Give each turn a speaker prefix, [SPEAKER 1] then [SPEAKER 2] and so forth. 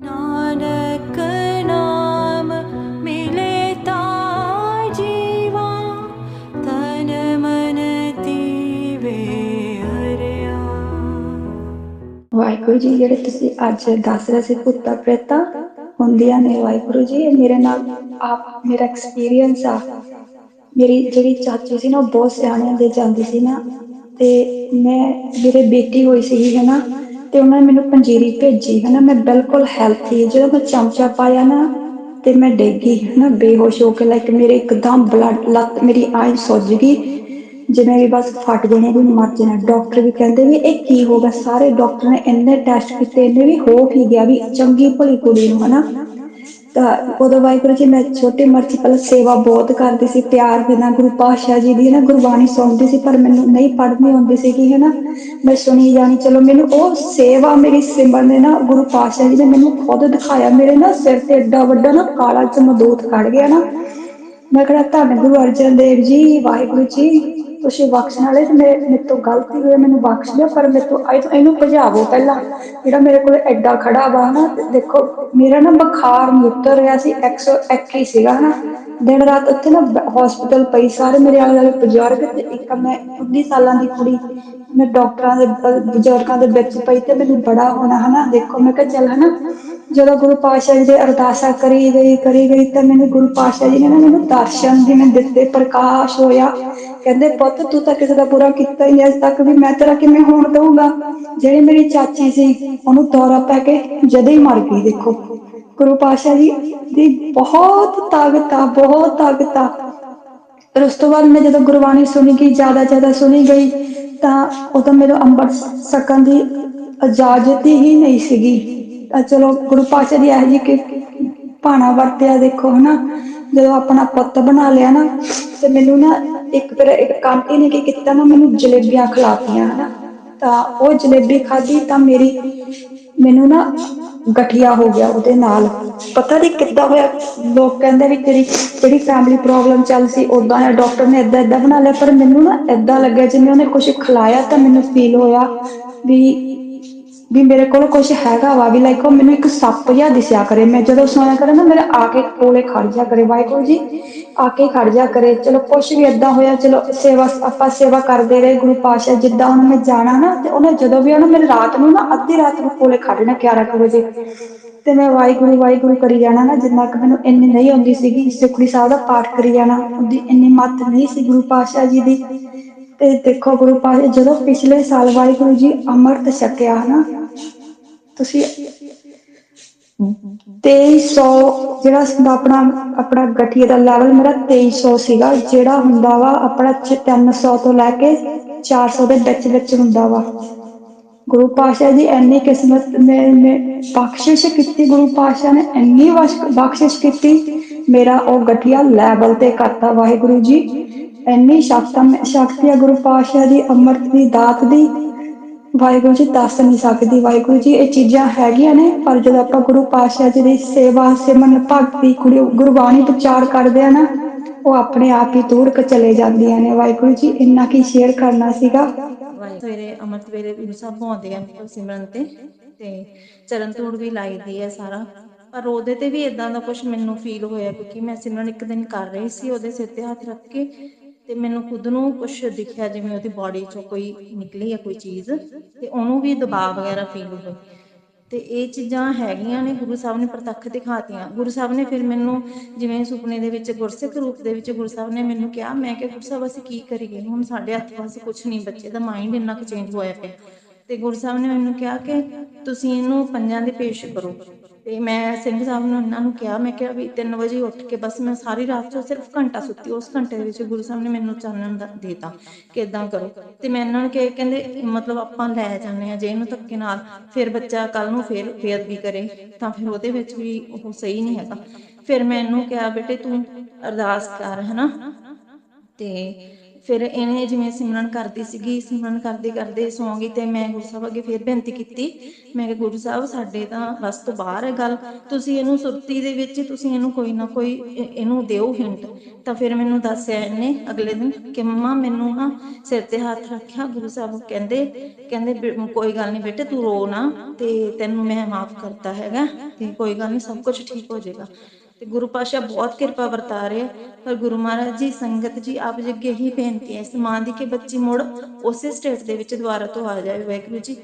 [SPEAKER 1] ਨਾਨਕ ਨਾਮ ਮਿਲੇ ਤਾਂ ਜੀਵਾ, ਤਨ ਮਨ ਤੀਵੇ ਹਰਿਆ।
[SPEAKER 2] ਵਾਹਿਗੁਰੂ ਜੀ, ਜਿਹੜੇ ਤੁਸੀਂ ਅੱਜ ਦੱਸ ਰਹੇ ਸੀ ਭੂਤਾ ਪ੍ਰੇਤਾਂ, ਹੁੰਦੀਆਂ ਨੇ ਵਾਹਿਗੁਰੂ ਜੀ, ਇਹ ਮੇਰੇ ਨਾਲ ਆਪ, ਮੇਰਾ ਐਕਸਪੀਰੀਅੰਸ ਆ। ਮੇਰੀ ਜਿਹੜੀ ਚਾਚੂ ਸੀ ਨਾ, ਉਹ ਬਹੁਤ ਸਿਆਣਿਆਂ ਦੇ ਜਾਂਦੀ ਸੀ ਨਾ। ਤੇ ਮੈਂ, ਮੇਰੇ ਬੇਟੀ ਹੋਈ ਸੀ ਹਨਾ ਤੇ ਉਹਨਾਂ ਨੇ ਮੈਨੂੰ ਪੰਜੀਰੀ ਭੇਜੀ, ਹਨਾ, ਮੈਂ ਬਿਲਕੁਲ ਹੈਲਥੀ ਜਦੋਂ ਮੈਂ ਚਮਚਾ ਪਾਇਆ ਨਾ, ਤੇ ਮੈਂ ਡਿੱਗ ਹਨਾ, ਬੇਹੋਸ਼ ਹੋ ਕੇ ਲਾਈਕ ਮੇਰੇ ਇੱਕਦਮ ਬਲੱਡ ਲੱਤ, ਮੇਰੀ ਆਈ ਸੁੱਜ ਗਈ। ਜਿਵੇਂ ਵੀ ਬਸ ਫਟ ਜਾਣੇ, ਵੀ ਮਰ ਜਾਣਾ। ਡਾਕਟਰ ਵੀ ਕਹਿੰਦੇ ਵੀ ਇਹ ਕੀ ਹੋ ਗਿਆ? ਸਾਰੇ ਡਾਕਟਰ ਨੇ ਇੰਨੇ ਟੈਸਟ ਕੀਤੇ, ਇੰਨੇ ਵੀ ਹੋ ਕੀ ਗਿਆ ਵੀ ਚੰਗੀ ਭਲੀ ਕੁੜੀ ਨੂੰ, ਹਨਾ। ਤਾਂ ਉਦੋਂ ਵਾਹਿਗੁਰੂ ਜੀ ਮੈਂ ਛੋਟੀ ਉਮਰ ਪਹਿਲਾਂ ਸੇਵਾ ਬਹੁਤ ਕਰਦੀ ਸੀ, ਪਿਆਰ ਦੇ ਗੁਰੂ ਪਾਤਸ਼ਾਹ ਜੀ ਦੀ ਨਾ ਗੁਰਬਾਣੀ ਸੁਣਦੀ ਸੀ, ਪਰ ਮੈਨੂੰ ਨਹੀਂ ਪੜ੍ਹਨੀ ਆਉਂਦੀ ਸੀਗੀ ਹਨਾ। ਮੈਂ ਸੁਣੀ ਜਾਣੀ, ਚਲੋ ਮੈਨੂੰ ਉਹ ਸੇਵਾ ਮੇਰੀ ਸਿਮਰਨ ਨੇ ਨਾ ਗੁਰੂ ਪਾਤਸ਼ਾਹ ਜੀ ਨੇ ਮੈਨੂੰ ਖੁਦ ਦਿਖਾਇਆ, ਮੇਰੇ ਨਾ ਸਿਰ ਤੇ ਏਡਾ ਵੱਡਾ ਨਾ ਕਾਲਾ ਚਮਦੂਤ ਖੜ ਗਿਆ ਨਾ। ਮੈਂ ਕਿਹਾ ਧੰਨ ਗੁਰੂ ਅਰਜਨ ਦੇਵ ਜੀ ਵਾਹਿਗੁਰੂ ਜੀ ਤੁਸੀਂ ਬਖਸ਼ਣ ਵਾਲੇ ਤੇ ਮੇਰੇ ਮੇਰੇ ਤੋਂ ਗਲਤੀ ਹੋਈ ਹੈ, ਮੈਨੂੰ ਬਖਸ਼ ਲਿਓ ਪਰ ਮੇਰੇ ਤੋਂ ਇਹ- ਇਹਨੂੰ ਭਜਾਵੋ ਪਹਿਲਾਂ। ਜਿਹੜਾ ਮੇਰੇ ਕੋਲ ਐਡਾ ਖੜਾ ਵਾ ਨਾ ਤੇ ਦੇਖੋ ਮੇਰਾ ਨਾ ਬੁਖਾਰ ਨਹੀਂ ਉਤਰ ਰਿਹਾ ਸੀ 121 ਸੀਗਾ ਨਾ ਦਿਨ ਰਾਤ ਉੱਥੇ ਨਾ ਹਸਪੀਟਲ ਪਈ ਸਾਰੇ ਮੇਰੇ ਆਲੇ ਦੁਆਲੇ ਬਜ਼ੁਰਗ ਤੇ ਇੱਕ ਮੈਂ 19 ਸਾਲਾਂ ਦੀ ਕੁੜੀ ਮੈਂ ਡਾਕਟਰਾਂ ਦੇ ਬ- ਬਜ਼ੁਰਗਾਂ ਦੇ ਵਿੱਚ ਪਈ ਤੇ ਮੈਨੂੰ ਬੜਾ ਹੋਣਾ ਹਨਾ। ਦੇਖੋ ਮੈਂ ਕਿਹਾ ਚੱਲ ਹਨਾ ਜਦੋਂ ਗੁਰੂ ਪਾਤਸ਼ਾਹ ਜੀ ਦੇ ਅਰਦਾਸਾਂ ਕਰੀ ਗਈ ਕਰੀ ਗਈ, ਤਾਂ ਮੈਨੂੰ ਗੁਰੂ ਪਾਤਸ਼ਾਹ ਜੀ ਨੇ ਨਾ ਮੈਨੂੰ ਦਰਸ਼ਨ ਜਿਵੇਂ ਦਿੱਤੇ, ਪ੍ਰਕਾਸ਼ ਹੋਇਆ। ਕਹਿੰਦੇ, ਪੁੱਤ, ਤੂੰ ਤਾਂ ਕਿਸੇ ਦਾ ਬੁਰਾ ਕੀਤਾ ਹੀ ਨਹੀਂ ਅੱਜ ਤੱਕ ਵੀ ਮੈਂ ਤੇਰਾ ਕਿਵੇਂ ਹੋਣ ਦਊਂਗਾ? ਜਿਹੜੀ ਮੇਰੀ ਚਾਚੀ ਸੀ, ਉਹਨੂੰ ਦੌਰਾ ਪੈ ਕੇ ਜਦੇ ਹੀ ਮਰ ਗਈ, ਦੇਖੋ। ਗੁਰੂ ਪਾਤਸ਼ਾਹ ਜੀ ਦੀ ਬਹੁਤ ਤਾਕਤ ਆ, ਬਹੁਤ ਤਾਕਤ ਆ। ਫਿਰ ਉਸ ਤੋਂ ਬਾਅਦ ਮੈਂ ਜਦੋਂ ਗੁਰਬਾਣੀ ਸੁਣੀ ਗਈ, ਜ਼ਿਆਦਾ ਜ਼ਿਆਦਾ ਸੁਣੀ ਗਈ, ਤਾਂ ਉਦੋਂ ਮੇਰੇ ਅੰਮ੍ਰਿਤ ਸਕਣ ਦੀ ਇਜਾਜ਼ਤ ਹੀ ਨਹੀਂ ਸੀਗੀ। ਤਾਂ ਚਲੋ ਗੁਰੂ ਪਾਤਸ਼ਾਹ ਦੀ ਇਹ ਜੀ ਕਿ ਭਾਣਾ ਵਰਤਿਆ ਦੇਖੋ ਹਨਾ, ਜਦੋਂ ਆਪਣਾ ਪੁੱਤ ਬਣਾ ਲਿਆ ਨਾ, ਤੇ ਮੈਨੂੰ ਨਾ ਇੱਕ ਫਿਰ ਇੱਕ ਕਾਂਟੀ ਨੇ ਕੀ ਕੀਤਾ ਨਾ, ਮੈਨੂੰ ਜਲੇਬੀਆਂ ਖਿਲਾਤੀਆਂ ਹਨਾ। ਤਾਂ ਉਹ ਜਲੇਬੀ ਖਾਧੀ ਤਾਂ ਮੇਰੀ, ਮੈਨੂੰ ਨਾ ਗਠੀਆ ਹੋ ਗਿਆ ਉਹਦੇ ਨਾਲ। ਪਤਾ ਨਹੀਂ ਕਿੱਦਾਂ ਹੋਇਆ, ਲੋਕ ਕਹਿੰਦੇ ਵੀ ਤੇਰੀ ਜਿਹੜੀ ਫੈਮਿਲੀ ਪ੍ਰੋਬਲਮ ਚੱਲ ਸੀ ਉਦਾਂ ਆ ਡਾਕਟਰ ਨੇ ਇਦਾਂ ਇਦਾਂ ਬਣਾ ਲਿਆ, ਪਰ ਮੈਨੂੰ ਨਾ ਇਦਾਂ ਲੱਗਿਆ ਜਿਵੇਂ ਉਹਨੇ ਕੁਝ ਖਿਲਾਇਆ ਤਾਂ ਮੈਨੂੰ ਫੀਲ ਹੋਇਆ ਵੀ ਵੀ ਮੇਰੇ ਕੋਲ ਕੁਝ ਹੈਗਾ ਵਾ, ਵੀ ਲਾਈਕ ਉਹ ਮੈਨੂੰ ਇੱਕ ਸੱਪ ਜਿਹਾ ਦਿਸਿਆ ਕਰੇ। ਮੈਂ ਜਦੋਂ ਸੋਇਆ ਕਰੇ ਨਾ, ਮੇਰੇ ਆ ਕੇ ਕੋਲੇ ਖੜ ਜਾ ਕਰੇ, ਵਾਹਿਗੁਰੂ ਜੀ ਆ ਕੇ ਖੜ ਜਾ ਕਰੇ। ਚਲੋ ਕੁਝ ਵੀ ਏਦਾਂ ਹੋਇਆ, ਚਲੋ ਸੇਵਾ, ਆਪਾਂ ਸੇਵਾ ਕਰਦੇ ਰਹੇ ਗੁਰੂ ਪਾਤਸ਼ਾਹ, ਜਿੱਦਾਂ ਹੁਣ ਮੈਂ ਜਾਣਾ ਨਾ, ਤੇ ਉਹਨੇ ਜਦੋਂ ਵੀ ਆਉਣਾ ਮੇਰੇ ਰਾਤ ਨੂੰ ਨਾ, ਅੱਧੀ ਰਾਤ ਨੂੰ ਕੋਲੇ ਖੜਨਾ 11 ਕੁ ਵਜੇ। ਤੇ ਮੈਂ ਵਾਹਿਗੁਰੂ ਵਾਹਿਗੁਰੂ ਕਰੀ ਜਾਣਾ ਨਾ, ਜਿੰਨਾ ਕਿ ਮੈਨੂੰ ਇੰਨੀ ਨਹੀਂ ਆਉਂਦੀ ਸੀਗੀ, ਸੁਖੜੀ ਸਾਹਿਬ ਦਾ ਪਾਠ ਕਰੀ ਜਾਣਾ, ਉਹਦੀ ਇੰਨੀ ਮੱਤ ਨਹੀਂ ਸੀ ਗੁਰੂ ਪਾਤਸ਼ਾਹ ਜੀ ਦੀ। ਤੇ ਦੇਖੋ ਗੁਰੂ ਪਾਤਸ਼ਾਹ ਜਦੋਂ ਪਿਛਲੇ ਸਾਲ ਵਾਹਿਗੁਰੂ ਜੀ ਅੰਮ੍ਰਿਤ ਛਕਿਆ ਨਾ ਤੁਸੀਂ 2300 ਜਿਹੜਾ ਆਪਣਾ ਆਪਣਾ ਗਠੀਏ ਦਾ ਲੈਵਲ ਮੇਰਾ 2300 ਸੀਗਾ, ਜਿਹੜਾ ਹੁੰਦਾ ਵਾ ਆਪਣਾ 300 ਤੋਂ ਲੈ ਕੇ 400 ਦੇ ਵਿੱਚ ਵਿੱਚ ਹੁੰਦਾ ਵਾ। ਗੁਰੂ ਪਾਤਸ਼ਾਹ ਜੀ ਐਨੀ ਕਿਸਮਤ ਨੇ ਨੇ ਬਖਸ਼ਿਸ਼ ਕੀਤੀ, ਗੁਰੂ ਪਾਤਸ਼ਾਹ ਨੇ ਇੰਨੀ ਬਖਸ਼- ਬਖਸ਼ਿਸ਼ ਕੀਤੀ, ਮੇਰਾ ਉਹ ਗਠੀਆ ਲੈਵਲ ਤੇ ਕਰਤਾ ਵਾਹਿਗੁਰੂ ਜੀ। ਇੰਨੀ ਸ਼ਕਤਮ ਸ਼ਕਤੀ ਹੈ ਗੁਰੂ ਪਾਤਸ਼ਾਹ ਦੀ, ਅੰਮ੍ਰਿਤ ਦੀ, ਦਾਤ ਦੀ। ਵਾਹਿਗੁਰੂ ਜੀ ਦੱਸ ਨਹੀਂ ਸਕਦੀ। ਵਾਹਿਗੁਰੂ ਜੀ, ਇਹ ਚੀਜ਼ਾਂ ਹੈਗੀਆਂ ਨੇ, ਪਰ ਜਦੋਂ ਆਪਾਂ ਗੁਰੂ ਪਾਤਸ਼ਾਹ ਜੀ ਦੀ ਸੇਵਾ, ਸਿਮਰਨ, ਭਗਤੀ ਗੁਰਬਾਣੀ ਪ੍ਰਚਾਰ ਕਰਦੇ ਆ ਨਾ, ਉਹ ਆਪਣੇ ਆਪ ਹੀ ਦੂਰ ਕ ਚਲੇ ਜਾਂਦੀਆਂ ਨੇ। ਵਾਹਿਗੁਰੂ ਜੀ, ਇੰਨਾ ਕੀ ਸ਼ੇਅਰ ਕਰਨਾ ਸੀਗਾ।
[SPEAKER 3] ਸਵੇਰੇ, ਅੰਮ੍ਰਿਤ ਵੇਲੇ ਗੁਰੂ ਸਾਹਿਬ ਆਉਂਦੇ ਆ ਮਤਲਬ ਸਿਮਰਨ ਤੇ। ਤੇ ਚਰਨ ਧੂੜ ਵੀ ਲਾਈਦੀ ਹੈ ਸਾਰਾ। ਪਰ ਉਹਦੇ ਤੇ ਵੀ ਇਦਾਂ ਦਾ ਕੁਝ ਮੈਨੂੰ ਫੀਲ ਹੋਇਆ, ਕਿਉਂਕਿ ਮੈਂ ਸਿਮਰਨ ਇੱਕ ਦਿਨ ਕਰ ਰਹੀ ਸੀ, ਉਹਦੇ ਸਿਰ ਤੇ ਹੱਥ ਰੱਖ ਕੇ। ਤੇ ਮੈਨੂੰ ਖੁਦ ਨੂੰ ਕੁਝ ਦਿਖਿਆ ਜਿਵੇਂ ਉਹਦੀ ਬਾਡੀ ਚੋਂ ਕੋਈ ਨਿਕਲੀ ਹੈ ਕੋਈ ਚੀਜ਼, ਤੇ ਉਹਨੂੰ ਵੀ ਦਬਾਅ ਵਗੈਰਾ ਫੀਲ ਹੋਈ ਤੇ ਇਹ ਚੀਜ਼ਾਂ ਹੈਗੀਆਂ ਨੇ, ਗੁਰੂ ਸਾਹਿਬ ਨੇ ਪ੍ਰਤੱਖ ਦਿਖਾਤੀਆਂ। ਗੁਰੂ ਸਾਹਿਬ ਨੇ ਫਿਰ ਮੈਨੂੰ ਜਿਵੇਂ ਸੁਪਨੇ ਦੇ ਵਿੱਚ, ਗੁਰਸਿੱਖ ਰੂਪ ਦੇ ਵਿੱਚ ਗੁਰੂ ਸਾਹਿਬ ਨੇ ਮੈਨੂੰ ਕਿਹਾ, ਮੈਂ ਕਿ ਗੁਰੂ ਸਾਹਿਬ, ਅਸੀਂ ਕੀ ਕਰੀਏ? ਹੁਣ ਸਾਡੇ ਹੱਥ ਪਾਸ ਕੁਝ ਨਹੀਂ ਬੱਚੇ ਦਾ ਮਾਈਂਡ ਇੰਨਾ ਕੁ ਚੇਂਜ ਹੋਇਆ ਪਿਆ। ਤੇ ਗੁਰੂ ਸਾਹਿਬ ਨੇ ਮੈਨੂੰ ਕਿਹਾ ਕਿ ਤੁਸੀਂ ਇਹਨੂੰ ਪੰਜਾਂ ਦੇ ਪੇਸ਼ ਕਰੋ। ਤੇ ਮੈਂ ਸਿੰਘ ਸਾਹਿਬ ਨੂੰ ਇਹਨਾਂ ਨੂੰ ਕਿਹਾ, ਮੈਂ ਕਿਹਾ ਵੀ 3 ਵਜੇ ਉੱਠ ਕੇ ਬਸ ਮੈਂ ਸਾਰੀ ਰਾਤ ਚੋਂ ਸਿਰਫ ਘੰਟਾ ਸੁੱਤੀ, ਉਸ ਘੰਟੇ ਵਿੱਚ ਗੁਰੂ ਸਾਹਿਬ ਨੇ ਮੈਨੂੰ ਚਾਨਣ ਦਾ ਕਿ ਇਦਾਂ ਕਰੋ। ਤੇ ਮੈਂ ਇਹਨਾਂ ਨੂੰ ਕਿਹਾ, ਕਹਿੰਦੇ ਮਤਲਬ ਆਪਾਂ ਲੈ ਜਾਂਦੇ ਆ ਜੇ ਇਹਨੂੰ ਧੱਕੇ ਨਾਲ ਫਿਰ ਬੱਚਾ ਕੱਲ ਨੂੰ ਫਿਰ ਬੇਅਦਬੀ ਕਰੇ, ਤਾਂ ਫਿਰ ਉਹਦੇ ਵਿੱਚ ਵੀ ਉਹ ਸਹੀ ਨਹੀਂ ਹੈਗਾ। ਫਿਰ ਮੈਂ ਇਹਨੂੰ ਕਿਹਾ, ਬੇਟੇ ਤੂੰ ਅਰਦਾਸ ਕਰ, ਹਨਾ? ਤੇ ਫਿਰ ਇਹਨੇ ਜਿਵੇਂ ਸਿਮਰਨ ਕਰਦੀ ਸੀਗੀ, ਸਿਮਰਨ ਕਰਦੇ ਕਰਦੇ ਸੌਂ ਗਈ ਤੇ ਮੈਂ ਗੁਰੂ ਸਾਹਿਬ ਅੱਗੇ ਫਿਰ ਬੇਨਤੀ ਕੀਤੀ। ਮੈਂ ਕਿਹਾ, ਗੁਰੂ ਸਾਹਿਬ, ਸਾਡੇ ਤਾਂ ਬਸ ਤੋਂ ਬਾਹਰ ਹੈ ਗੱਲ। ਤੁਸੀਂ ਇਹਨੂੰ ਸੁਰਤੀ ਦੇ ਵਿੱਚ, ਤੁਸੀਂ ਇਹਨੂੰ ਕੋਈ ਨਾ ਕੋਈ ਇਹਨੂੰ ਦਿਓ ਹਿੰਟ। ਤਾਂ ਫਿਰ ਮੈਨੂੰ ਦੱਸਿਆ ਇਹਨੇ ਅਗਲੇ ਦਿਨ ਕਿ ਮੰਮਾ, ਮੈਨੂੰ ਨਾ ਸਿਰ ਤੇ ਹੱਥ ਰੱਖਿਆ, ਗੁਰੂ ਸਾਹਿਬ ਕਹਿੰਦੇ ਕਹਿੰਦੇ ਕੋਈ ਗੱਲ ਨਹੀਂ ਬੇਟੇ, ਤੂੰ ਰੋ ਨਾ ਤੇ ਤੈਨੂੰ ਮੈਂ ਮਾਫ ਕਰਤਾ ਹੈਗਾ ਤੇ ਕੋਈ ਗੱਲ ਨਹੀਂ ਸਭ ਕੁਝ ਠੀਕ ਹੋ ਜਾਏਗਾ। ਤੇ ਗੁਰੂ ਪਾਸ਼ਾ ਬਹੁਤ ਕਿਰਪਾ ਵਰਤਾ ਰਹੇ ਆ। ਪਰ ਗੁਰੂ ਮਹਾਰਾਜ ਜੀ, ਸੰਗਤ ਜੀ, ਆਪ ਜੀ ਅੱਗੇ ਹੀ ਬੇਨਤੀ ਹੈ, ਇਸ ਮਾਂ ਦੀ ਕਿ ਬੱਚੀ ਮੁੜ ਉਸੇ ਸਟੇਟ ਦੇ ਵਿੱਚ ਦੁਬਾਰਾ ਤੋਂ ਆ ਜਾਵੇ ਵਾਹਿਗੁਰੂ ਜੀ